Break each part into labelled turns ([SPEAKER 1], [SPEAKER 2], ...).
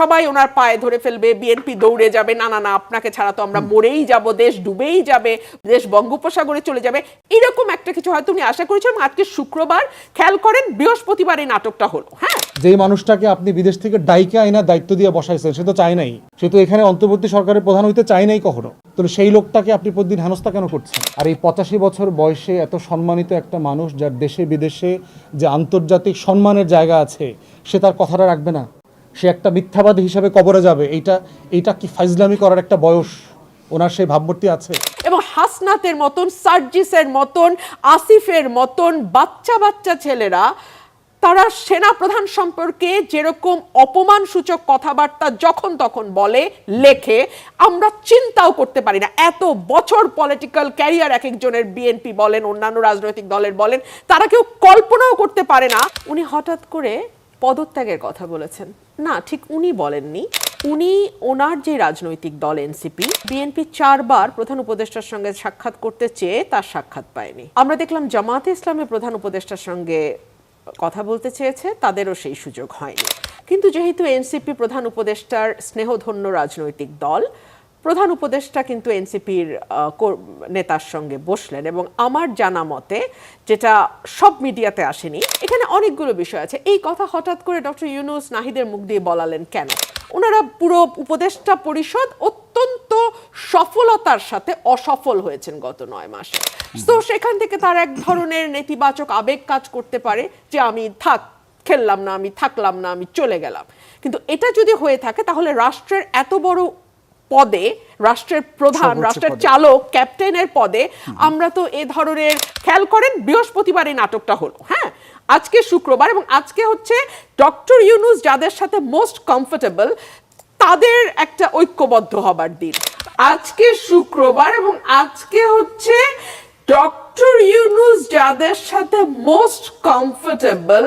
[SPEAKER 1] সবাই ওনার পায়ে ধরে ফেলবে বিএনপি দৌড়ে যাবে না না না আপনাকে ছাড়া তো আমরা মরেই যাব দেশ ডুবেই যাবে দেশ বঙ্গোপসাগরে চলে যাবে এরকম একটা কিছু হয়তো উনি আশা করেছেন। আজকে শুক্রবার খেয়াল করেন বৃহস্পতিবার এই নাটকটা হলো হ্যাঁ?
[SPEAKER 2] যেই মানুষটাকে আপনি বিদেশ থেকে ডাইকে আইনার দায়িত্ব দিয়ে বসাইছেন সে তো চায় নাই। সে তো এখানে অন্তর্বর্তী সরকারের প্রধান হইতে চায় নাই কখনো। তাহলে সেই লোকটাকে আপনি প্রতিদিন হেনস্থা কেন করছেন? আর এই পঁচাশি বছর বয়সে এত সম্মানিত একটা মানুষ যার দেশে বিদেশে যে আন্তর্জাতিক সম্মানের জায়গা আছে সে তার কথাটা রাখবে না? সে একটা মিথ্যাবাদী হিসাবে কবরে যাবে। এইটা এইটা কি ফাইজলামি করার একটা বয়স? ওনার সেই ভাবমূর্তি আছে।
[SPEAKER 1] এবং হাসনাতের মতন, সার্জিসের মতন, আসিফের মতন বাচ্চা বাচ্চা ছেলেরা, তারা সেনা প্রধান সম্পর্কে যেরকম অপমান সূচক কথাবার্তা যখন তখন বলে, লেখে, আমরা চিন্তাও করতে পারি না। এত বছর পলিটিক্যাল ক্যারিয়ার এক একজনের বিএনপি বলেন, অন্যান্য রাজনৈতিক দলের বলেন, তারা কেউ কল্পনাও করতে পারে না। উনি হঠাৎ করে পদত্যাগের কথা বলেছেন। না, ঠিক উনি বলেননি। উনি ওনার যে রাজনৈতিক দল, এনসিপি, বিএনপি চারবার প্রধান উপদেষ্টার সঙ্গে সাক্ষাৎ করতে চেয়ে তার সাক্ষাৎ পায়নি। আমরা দেখলাম জামাতে ইসলামের প্রধান উপদেষ্টার সঙ্গে কথা বলতে চেয়েছে, তাদেরও সেই সুযোগ হয়নি। কিন্তু যেহেতু এনসিপি প্রধান উপদেষ্টার স্নেহধন্য রাজনৈতিক দল প্রধান উপদেষ্টা কিন্তু এনসিপির নেতার সঙ্গে বসলেন এবং আমার জানা মতে যেটা সব মিডিয়াতে আসেনি এখানে অনেকগুলো বিষয় আছে। এই কথা হঠাৎ করে ডক্টর ইউনুস নাহিদের মুখ দিয়ে বলালেন কেন? ওনারা পুরো উপদেষ্টা পরিষদ অত্যন্ত সফলতার সাথে অসফল হয়েছেন গত নয় মাসে। তো সেখান থেকে তার এক ধরনের নেতিবাচক আবেগ কাজ করতে পারে যে আমি থাক খেললাম না আমি থাকলাম না আমি চলে গেলাম। কিন্তু এটা যদি হয়ে থাকে তাহলে রাষ্ট্রের এত বড় পদে রাষ্ট্রের প্রধান রাষ্ট্রের চালক ক্যাপ্টেনের পদে আমরা তো এ ধরনের খেয়াল করেন বৃহস্পতিবার এই নাটকটা হলো হ্যাঁ? আজকে শুক্রবার এবং আজকে হচ্ছে ডক্টর ইউনুস যাদের সাথে মোস্ট কমফোর্টেবল তাদের একটা ঐক্যবদ্ধ হবার দিন। আজকে শুক্রবার এবং আজকে হচ্ছে ডক্টর ইউনুস যাদের সাথে মোস্ট কমফোর্টেবল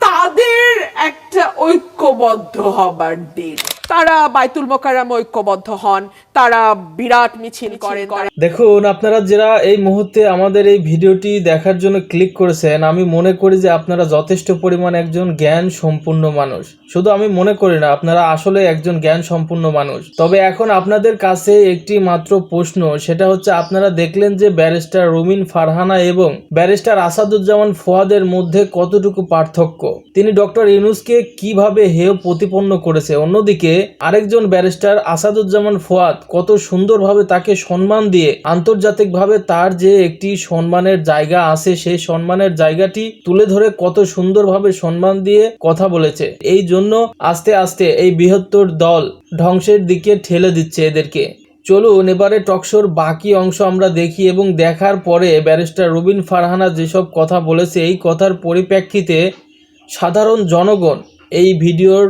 [SPEAKER 1] তাদের একটা ঐক্যবদ্ধ হবার দিন। তারা বাইতুল মোকাররম ঐক্যবদ্ধ হন তারা বিরাট মিছিল করেন
[SPEAKER 3] দেখুন আপনারা যারা এই মুহূর্তে আমাদের এই ভিডিওটি দেখার জন্য ক্লিক করেছেন আমি মনে করি যে আপনারা যথেষ্ট পরিমাণ একজন জ্ঞান সম্পূর্ণ মানুষ। শুধু আমি মনে করি না আপনারা আসলে একজন জ্ঞান সম্পূর্ণ মানুষ। তবে এখন আপনাদের কাছে একটি মাত্র প্রশ্ন সেটা হচ্ছে আপনারা দেখলেন যে ব্যারিস্টার রুমিন ফারহানা এবং ব্যারিস্টার আসাদুজ্জামান ফোয়াদের মধ্যে কতটুকু পার্থক্য? তিনি ডক্টর ইউনুসকে কীভাবে হেয় প্রতিপন্ন করেছে? অন্যদিকে আরেকজন ব্যারিস্টার আসাদুজ্জামান ফুয়াদ কত সুন্দরভাবে তাকে সম্মান দিয়ে আন্তর্জাতিকভাবে তার যে একটি সম্মানের জায়গা আছে, সেই সম্মানের জায়গাটি তুলে ধরে কত সুন্দরভাবে সম্মান দিয়ে কথা বলেছে। এই জন্য আস্তে আস্তে এই বৃহত্তর দল ধ্বংসের দিকে ঠেলে দিচ্ছে এদেরকে। চলুন এবারে টকশোর বাকি অংশ আমরা দেখি এবং দেখার পরে ব্যারিস্টার রুবিন ফারহানা যেসব কথা বলেছে, এই কথার পরিপ্রেক্ষিতে সাধারণ জনগণ এই ভিডিওর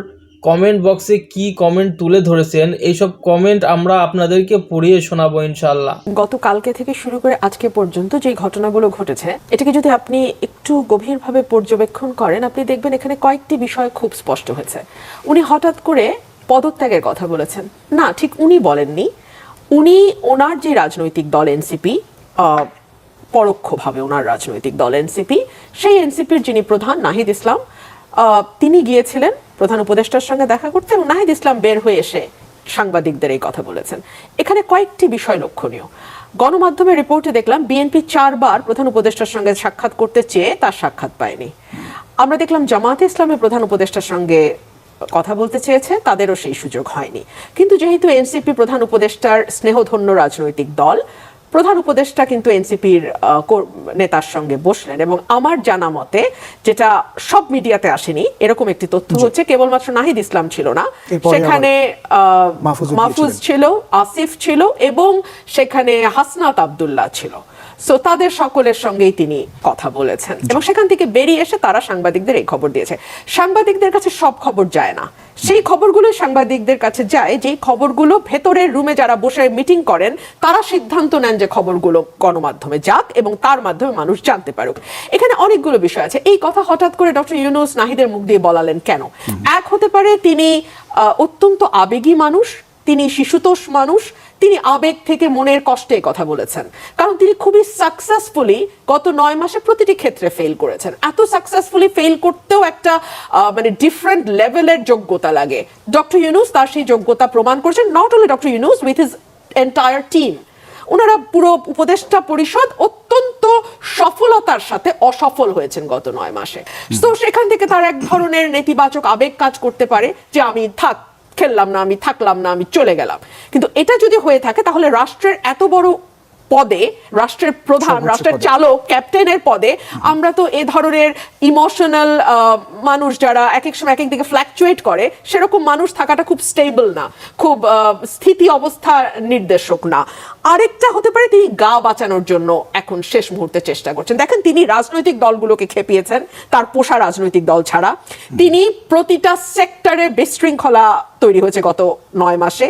[SPEAKER 3] কমেন্ট বক্সে কি কমেন্ট তুলে ধরেছেন, এইসব কমেন্ট আমরা আপনাদেরকে পড়িয়ে শোনাবো ইনশাল্লাহ
[SPEAKER 1] গতকালকে থেকে শুরু করে আজকে পর্যন্ত যে ঘটনাগুলো ঘটেছে, এটাকে যদি আপনি একটু গভীরভাবে পর্যবেক্ষণ করেন, আপনি দেখবেন এখানে কয়েকটি বিষয় খুব স্পষ্ট হয়েছে। উনি হঠাৎ করে পদত্যাগের কথা বলেছেন। না, ঠিক উনি বলেননি। উনি ওনার যে রাজনৈতিক দল এনসিপি পরোক্ষভাবে ওনার রাজনৈতিক দল এনসিপি, সেই এনসিপির যিনি প্রধান, নাহিদ ইসলাম তিনি গিয়েছিলেন প্রধান উপদেষ্টার সঙ্গে দেখা করতে এবং নাহিদ ইসলাম বের হয়ে এসে সাংবাদিকদের এই কথা বলেছেন। এখানে কয়েকটি বিষয় লক্ষণীয়। গণমাধ্যমের রিপোর্টে দেখলাম বিএনপি চারবার প্রধান উপদেষ্টার সঙ্গে সাক্ষাৎ করতে চেয়ে তার সাক্ষাৎ পায়নি। আমরা দেখলাম জামাতে ইসলামের প্রধান উপদেষ্টার সঙ্গে কথা বলতে চেয়েছে, তাদেরও সেই সুযোগ হয়নি। কিন্তু যেহেতু এনসিপি প্রধান উপদেষ্টার স্নেহধন্য রাজনৈতিক দল প্রধান উপদেষ্টা কিন্তু এনসিপির নেতার সঙ্গে বসলেন এবং আমার জানা মতে যেটা সব মিডিয়াতে আসেনি এরকম একটি তথ্য হচ্ছে কেবলমাত্র নাহিদ ইসলাম ছিল না। সেখানে মাহফুজ ছিল আসিফ ছিল এবং সেখানে হাসনাত আবদুল্লাহ ছিল। সো তাদের সকলের সঙ্গেই তিনি কথা বলেছেন। এবং সেখান থেকে বেরিয়ে এসে তারা সাংবাদিকদের এই খবর দিয়েছে। সাংবাদিকদের কাছে সব খবর যায় না। সেই খবরগুলো সাংবাদিকদের কাছে যায় যেই খবরগুলো ভেতরের রুমে যারা বসে মিটিং করেন তারা সিদ্ধান্ত নেন যে খবরগুলো গণমাধ্যমে যাক এবং তার মাধ্যমে মানুষ জানতে পারুক। এখানে অনেকগুলো বিষয় আছে। এই কথা হঠাৎ করে ডক্টর ইউনুস নাহিদের মুখ দিয়ে বলালেন কেন? এক হতে পারে তিনি আহ, অত্যন্ত আবেগী মানুষ তিনি শিশুতোষ মানুষ তিনি আবেগ থেকে মনের কষ্টে কথা বলেছেন। কারণ তিনি খুবই সাকসেসফুলি গত নয় মাসে প্রতিটি ক্ষেত্রে ফেল করেছেন। এত সাকসেসফুলি ফেল করতেও একটা মানে ডিফারেন্ট লেভেলের যোগ্যতা লাগে। ডক্টর ইউনুস তার সেই যোগ্যতা প্রমাণ করেছেন not only doctor Yunus with his entire team ওনারা পুরো উপদেষ্টা পরিষদ অত্যন্ত সফলতার সাথে অসফল হয়েছেন গত নয় মাসে। তো সেখান থেকে তার এক ধরনের নেতিবাচক আবেগ কাজ করতে পারে যে আমি থাক খেললাম না, আমি থাকলাম না, আমি চলে গেলাম। কিন্তু এটা যদি হয়ে থাকে, তাহলে রাষ্ট্রের এত বড় পদে রাষ্ট্রের প্রধান রাষ্ট্রের চালক ক্যাপ্টেনের পদে আমরা তো এ ধরনের ইমোশনাল মানুষ যারা এক এক সময় এক এক দিকে ফ্ল্যাকচুয়েট করে সেরকম মানুষ থাকাটা খুব স্টেবল না খুব স্থিতি অবস্থা নির্দেশক না। আরেকটা হতে পারে তিনি গা বাঁচানোর জন্য এখন শেষ মুহূর্তে চেষ্টা করছেন। দেখেন তিনি রাজনৈতিক দলগুলোকে খেপিয়েছেন তার পোষা রাজনৈতিক দল ছাড়া। তিনি প্রতিটা সেক্টরে বিশৃঙ্খলা তৈরি হয়েছে গত নয় মাসে।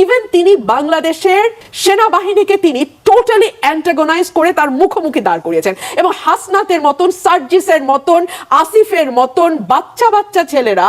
[SPEAKER 1] ইভেন তিনি বাংলাদেশের সেনাবাহিনীকে তিনি টোটালি অ্যান্টাগোনাইজ করে তার মুখোমুখি দাঁড় করিয়েছেন। এবং হাসনাতের মতন, সার্জিসের মতন, আসিফের মতন বাচ্চা বাচ্চা ছেলেরা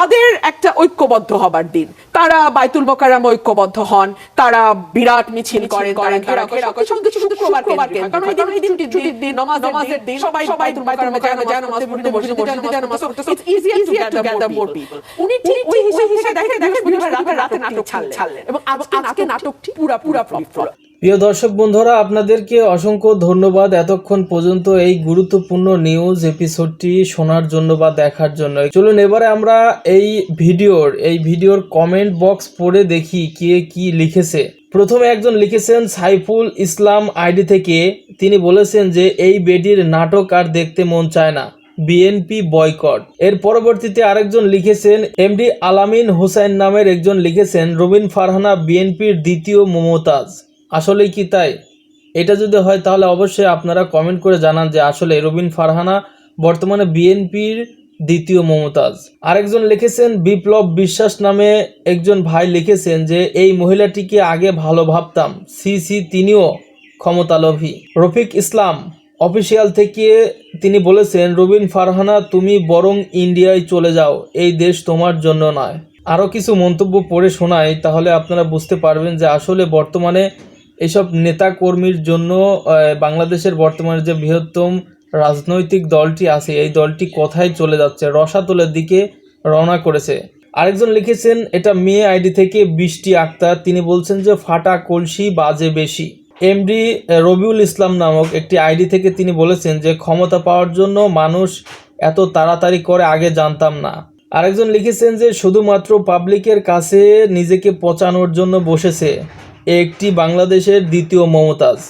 [SPEAKER 1] তাদের একটা ঐক্যবদ্ধ হবার দিন তারা বাইতুল মোকাররম ঐক্যবদ্ধ হন তারা বিরাট মিছিল করেন হয়। এবং আজকে নাটকটি পুরা পুরা
[SPEAKER 3] প্রিয় দর্শক বন্ধুরা, আপনাদেরকে অসংখ্য ধন্যবাদ এতক্ষণ পর্যন্ত এই গুরুত্বপূর্ণ নিউজ এপিসোডটি শোনার জন্য বা দেখার জন্য। চলুন এবারে আমরা এই ভিডিওর এই ভিডিওর কমেন্ট বক্স পড়ে দেখি কে কি লিখেছে। প্রথমে একজন লিখেছেন, সাইফুল ইসলাম আইডি থেকে। তিনি বলেছেন যে, এই বেডির নাটক আর দেখতে মন চায় না। বিএনপি বয়কট এর পরবর্তীতে আরেকজন লিখেছেন এমডি আলামিন হুসাইন নামের একজন লিখেছেন, রবিন ফারহানা বিএনপির দ্বিতীয় মমতাজ। আসলেই কি তাই? এটা যদি হয় তাহলে অবশ্যই আপনারা কমেন্ট করে জানান যে আসলে রবিন ফারহানা বর্তমানে বিএনপির দ্বিতীয় মমতাজ। আরেকজন লিখেছেন, বিপ্লব বিশ্বাস নামে একজন ভাই লিখেছেন যে, এই মহিলাটিকে আগে ভালো ভাবতাম। সি সি, তিনিও ক্ষমতালোভী। রফিক ইসলাম, অফিসিয়াল থেকে তিনি বলেছেন, রবিন ফারহানা, তুমি বরং ইন্ডিয়ায় চলে যাও। এই দেশ তোমার জন্য নয়। আরও কিছু মন্তব্য পড়ে শোনাই, তাহলে আপনারা বুঝতে পারবেন যে আসলে বর্তমানে এইসব নেতা কর্মীর জন্য বাংলাদেশের বর্তমানে যে বৃহত্তম রাজনৈতিক দলটি আছে, এই দলটি কোথায় চলে যাচ্ছে? রসাতলের দিকে রওনা করেছে। আরেকজন লিখেছেন, এটা মেয়ে আইডি থেকে বৃষ্টি আক্তার। তিনি বলছেন যে, ফাটা কলসি বাজে বেশি। এমডি রবিউল ইসলাম নামক একটি আইডি থেকে তিনি বলেছেন যে, ক্ষমতা পাওয়ার জন্য মানুষ এত তাড়াতাড়ি করে আগে জানতাম না। আরেকজন লিখেছেন যে, শুধুমাত্র পাবলিকের কাছে নিজেকে পচানোর জন্য বসেছে। একটি বাংলাদেশের দ্বিতীয় মমতাজ।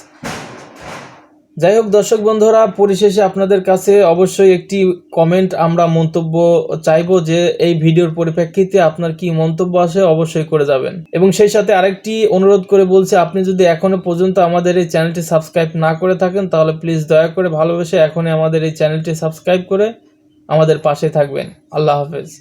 [SPEAKER 3] যাই হোক, দর্শক বন্ধুরা, পরিশেষে আপনাদের কাছে অবশ্যই একটি কমেন্ট আমরা মন্তব্য চাইব যে, এই ভিডিওর পরিপ্রেক্ষিতে আপনার কি মন্তব্য আসে অবশ্যই করে যাবেন। এবং সেই সাথে আরেকটি অনুরোধ করে বলছে, আপনি যদি এখনও পর্যন্ত আমাদের এই চ্যানেলটি সাবস্ক্রাইব না করে থাকেন, তাহলে প্লিজ দয়া করে ভালোবেসে এখনই আমাদের এই চ্যানেলটি সাবস্ক্রাইব করে আমাদের পাশে থাকবেন। আল্লাহ হাফেজ।